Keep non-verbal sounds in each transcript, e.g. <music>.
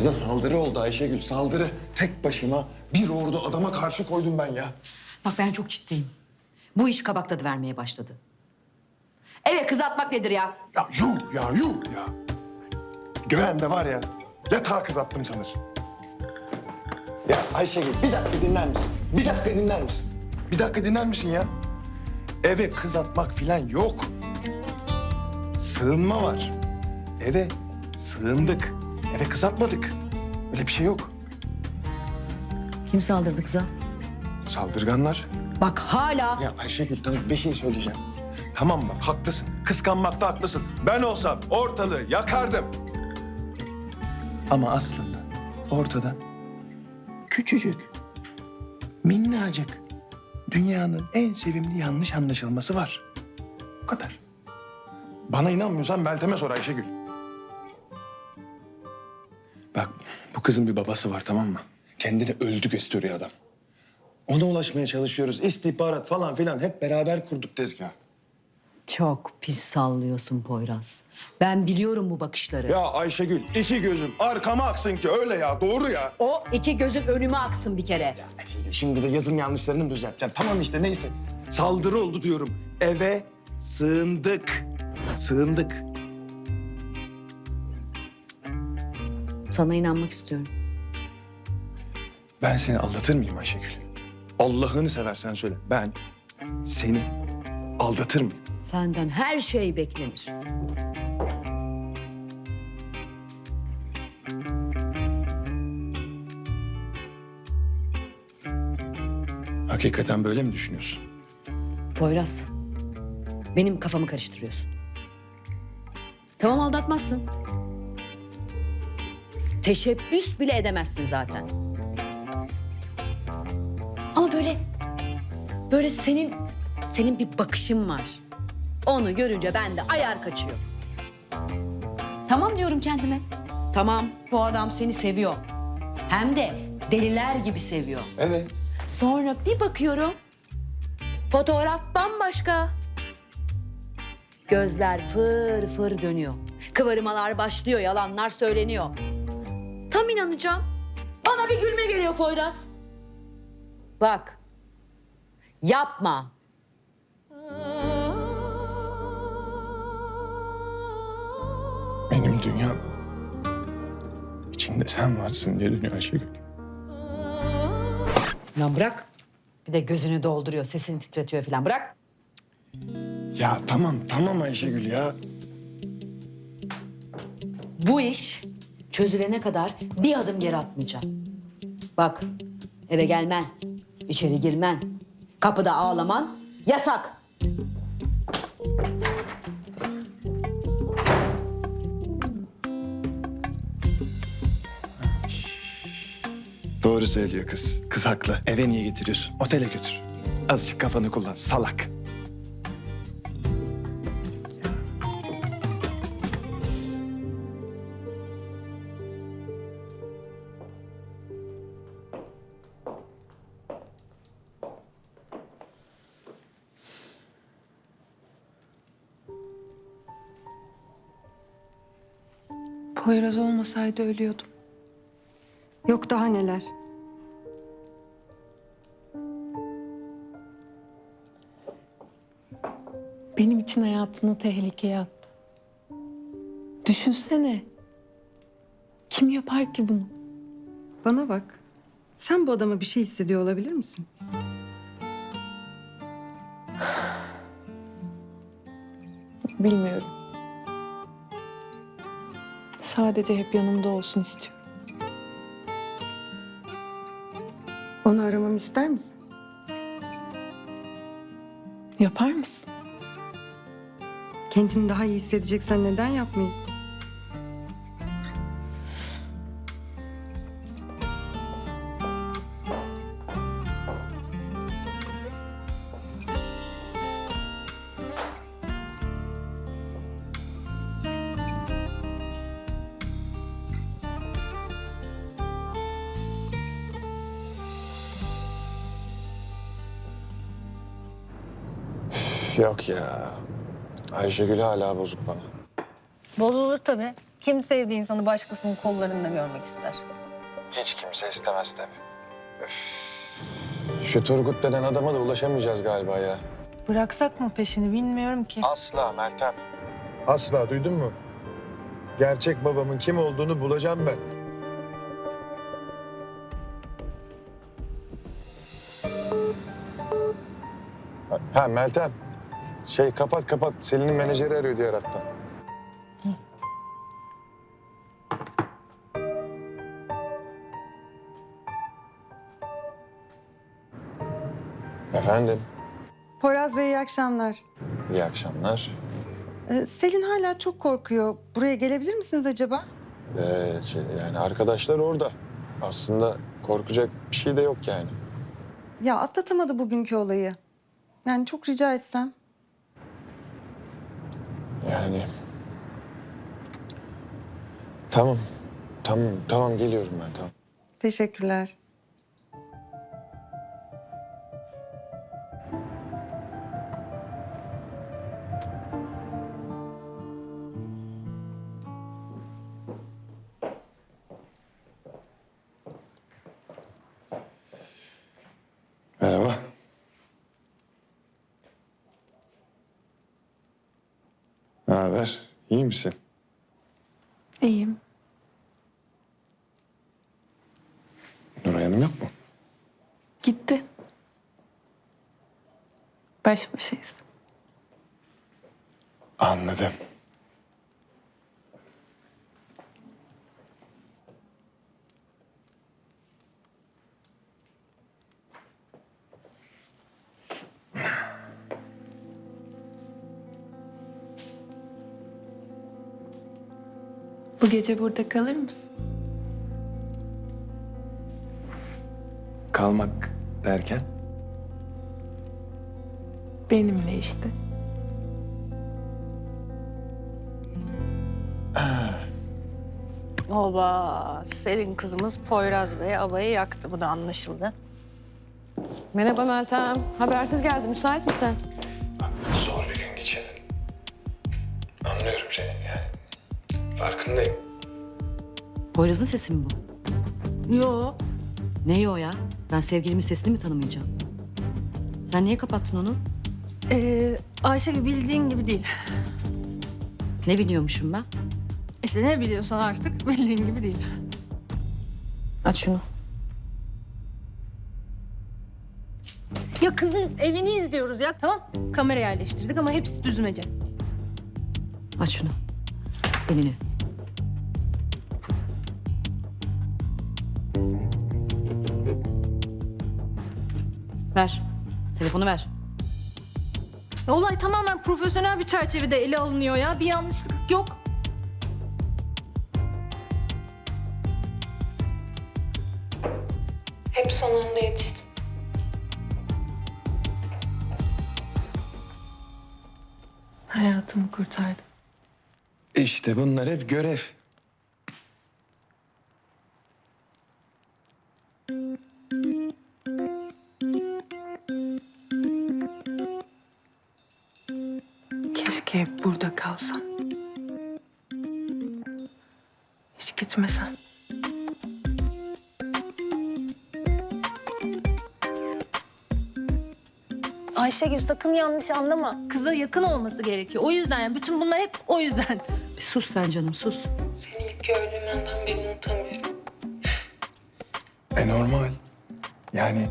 Kıza saldırı oldu Ayşegül saldırı. Tek başıma bir ordu adama karşı koydum ben ya. Bak ben çok ciddiyim. Bu iş kabak tadı vermeye başladı. Evet kız atmak nedir ya? Ya yuh ya yuh ya. Gören de var ya yatağa kız attım sanır. Ya Ayşegül bir dakika dinler misin? Bir dakika dinler misin? Bir dakika dinler misin ya? Eve kız atmak filan yok. Sığınma var. Eve sığındık. Eve kız atmadık. Öyle bir şey yok. Kim saldırdı kıza? Saldırganlar. Bak hala Ya Ayşegül tamam bir şey söyleyeceğim. Tamam bak haklısın. Kıskanmakta haklısın. Ben olsam ortalığı yakardım. Ama aslında ortada küçücük, minnacık dünyanın en sevimli yanlış anlaşılması var. Bu kadar. Bana inanmıyorsan Meltem'e sor Ayşegül. Bu kızın bir babası var tamam mı? Kendini öldü gösteriyor adam. Ona ulaşmaya çalışıyoruz. İstihbarat falan filan hep beraber kurduk tezgah. çok pis sallıyorsun Poyraz. Ben biliyorum bu bakışları. Ya Ayşegül iki gözüm arkama aksın ki öyle ya doğru ya. O iki gözüm önüme aksın bir kere. Ayşegül şimdi de yazım yanlışlarını mı düzelteceğim? Tamam işte neyse. Saldırı oldu diyorum. Eve sığındık. Sığındık. Sana inanmak istiyorum. Ben seni aldatır mıyım Ayşegül? Allah'ını seversen söyle. Ben seni aldatır mıyım? Senden her şey beklenir. Hakikaten böyle mi düşünüyorsun? Poyraz, benim kafamı karıştırıyorsun. Tamam aldatmazsın. Teşebbüs bile edemezsin zaten. Ama böyle, böyle senin, senin bir bakışın var. Onu görünce bende ayar kaçıyor. Tamam diyorum kendime. Tamam, bu adam seni seviyor. Hem de deliler gibi seviyor. Evet. Sonra bir bakıyorum. Fotoğraf bambaşka. Gözler fır fır dönüyor. Kıvırmalar başlıyor, yalanlar söyleniyor. Tam inanacağım. Bana bir gülme geliyor Poyraz. Bak. Yapma. Benim dünyam içinde sen varsın diye dönüyor Ayşegül. Lan bırak. Bir de gözünü dolduruyor, sesini titretiyor falan. Bırak. Ya tamam tamam Ayşegül ya. Bu iş çözülene kadar bir adım geri atmayacağım. Bak eve gelmen, içeri girmen, kapıda ağlaman yasak. Doğru söylüyor kız. Kız haklı. Eve niye getiriyorsun? Otele götür. Azıcık kafanı kullan. Salak. Poyraz olmasaydı ölüyordum. Yok daha neler. Benim için hayatını tehlikeye attı. Düşünsene. Kim yapar ki bunu? Bana bak. Sen bu adama bir şey hissediyor olabilir misin? Bilmiyorum. Sadece hep yanımda olsun istiyorum. Onu aramamı ister misin? Yapar mısın? Kendini daha iyi hissedeceksen neden yapmayayım? Yok ya. Ayşegül hala bozuk bana. Bozulur tabii. Kim sevdiği insanı başkasının kollarında görmek ister? Hiç kimse istemez tabii. Şu Turgut denen adama da ulaşamayacağız galiba ya. Bıraksak mı peşini bilmiyorum ki. Asla Meltem. Asla duydun mu? Gerçek babamın kim olduğunu bulacağım ben. Ha, Ha Meltem. Şey kapat kapat. Selin'in menajeri arıyor diğer hattan. Efendim. Poyraz Bey iyi akşamlar. İyi akşamlar. Ee, Selin hala çok korkuyor. Buraya gelebilir misiniz acaba? Ee, şey, yani arkadaşlar orada. Aslında korkacak bir şey de yok yani. Ya atlatamadı bugünkü olayı. Yani çok rica etsem. Yani... Tamam. Tamam, tamam geliyorum ben tamam. Teşekkürler. Haber? İyi misin? İyiyim. Nuray Hanım yok mu? Gitti. Baş başayız. Anladım. Bu gece burada kalır mısın? Kalmak derken? Benimle işte. <clears throat> Oba, Selin kızımız Poyraz Bey abayı yaktı. Bu da anlaşıldı. Merhaba Meltem. Habersiz geldi. Müsait misin? Zor bir gün geçirdin. Anlıyorum seni yani. Farkındayım. Poyraz'ın sesi mi bu? Yo. Ne o ya? Ben sevgilimin sesini mi tanımayacağım? Sen niye kapattın onu? Ee, Ayşe bildiğin gibi değil. Ne biliyormuşum ben? İşte ne biliyorsan artık bildiğin gibi değil. Aç şunu. Ya kızın evini izliyoruz ya tamam. Kamera yerleştirdik ama hepsi düzmece. Aç şunu. Elini. Ver. Telefonu ver. Olay tamamen profesyonel bir çerçevede ele alınıyor ya. Bir yanlışlık yok. Hep sonunda yetiştim. Hayatımı kurtardın. İşte bunlar hep görev. Sakın yanlış anlama. Kıza yakın olması gerekiyor. O yüzden yani bütün bunlar hep o yüzden. <laughs> Bir sus sen canım sus. Seni ilk gördüğüm andan beri unutamıyorum. E normal. Yani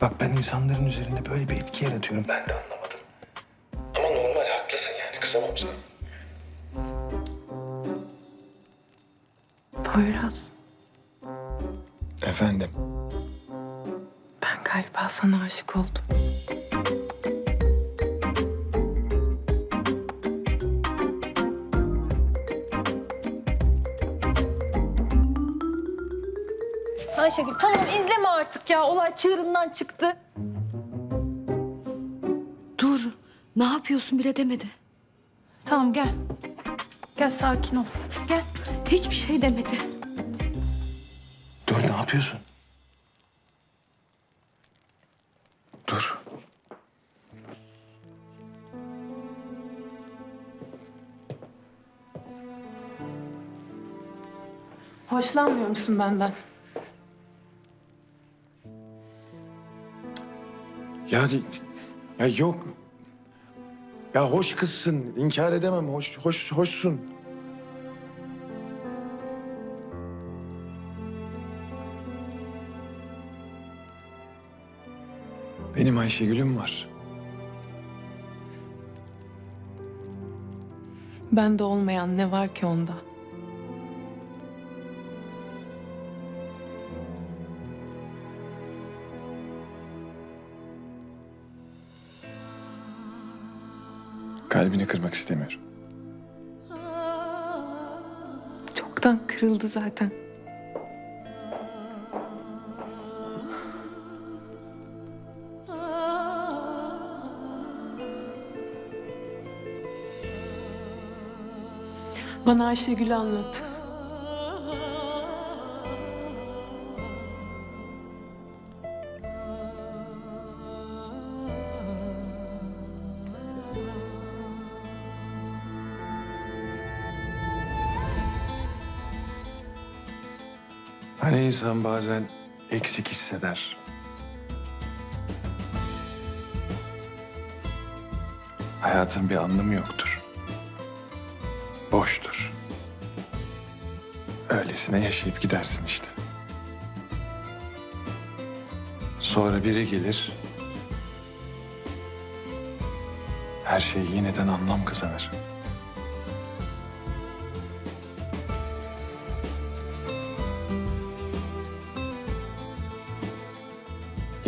bak ben insanların üzerinde böyle bir etki yaratıyorum. Ben de anlamadım. Ama normal haklısın yani kızamam sana. Poyraz, Efendim? ben galiba sana aşık oldum. Ayşegül tamam izleme artık ya. Olay çığırından çıktı. Dur. Ne yapıyorsun bile demedi. Tamam gel. Gel sakin ol. Gel. Hiçbir şey demedi. Dur ne yapıyorsun? Dur. Hoşlanmıyor musun benden? Ya, ya yok. Ya hoş kızsın. İnkar edemem. Hoş, hoş, hoşsun. Benim Ayşegül'üm var. Bende olmayan ne var ki onda? Kalbini kırmak istemiyorum. Çoktan kırıldı zaten. Bana Ayşegül'ü anlat. Hani insan bazen eksik hisseder. Hayatın bir anlamı yoktur. Boştur. Öylesine yaşayıp gidersin işte. Sonra biri gelir. Her şey yeniden anlam kazanır.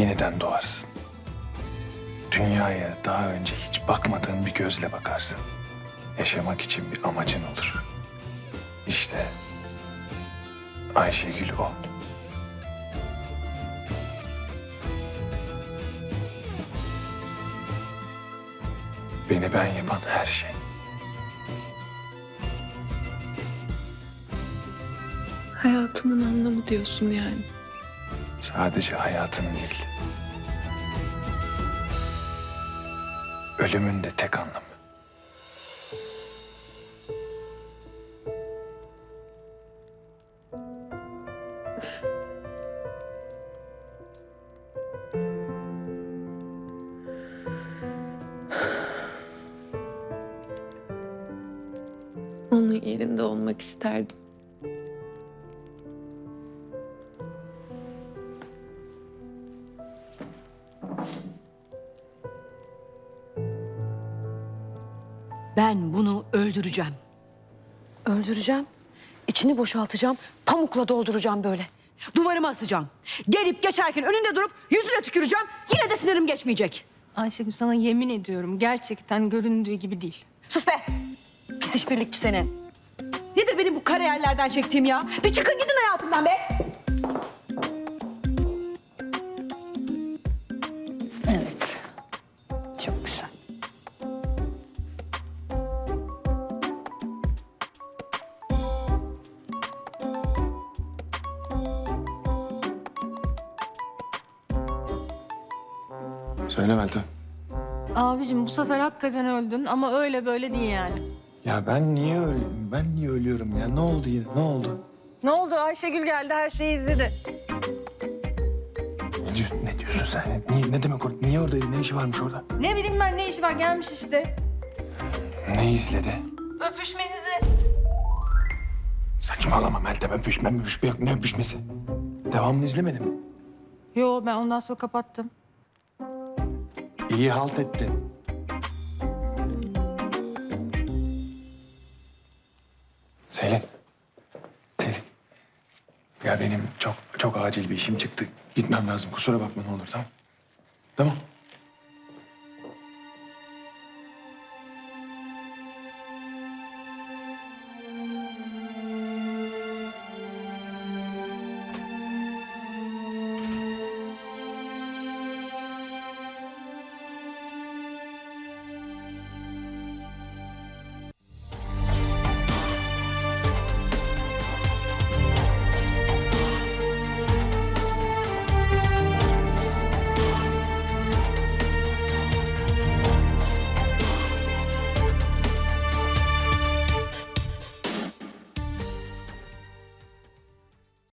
Yeniden doğarsın. Dünyaya daha önce hiç bakmadığın bir gözle bakarsın. Yaşamak için bir amacın olur. İşte Ayşegül o. Beni ben yapan her şey. Hayatımın anlamı diyorsun yani. Sadece hayatın değil. Ölümün de tek anlamı. Onun yerinde olmak isterdim. Öldüreceğim. Öldüreceğim. İçini boşaltacağım. Pamukla dolduracağım böyle. Duvarıma asacağım. Gelip geçerken önünde durup yüzüne tüküreceğim. Yine de sinirim geçmeyecek. Ayşegül sana yemin ediyorum gerçekten göründüğü gibi değil. Sus be! Pis işbirlikçi seni. Nedir benim bu kariyerlerden çektiğim ya? Bir çıkın gidin hayatımdan be! Abicim bu sefer hakikaten öldün ama öyle böyle değil yani. Ya ben niye ölüyorum? Ben niye ölüyorum ya? Ne oldu yine? Ne oldu? Ne oldu? Ayşegül geldi her şeyi izledi. Ne, diyor- ne diyorsun sen? Niye, ne demek orada? Niye oradaydı? Ne işi varmış orada? Ne bileyim ben ne işi var gelmiş işte. Ne izledi? Öpüşmenizi. Saçmalama Meltem. Öpüşme, öpüşme yok. Ne öpüşmesi? Devamını izlemedim. Yo ben ondan sonra kapattım. İyi halt ettin. Selin. Selin. Ya benim çok çok acil bir işim çıktı. Gitmem lazım. Kusura bakma ne olur tamam. Tamam.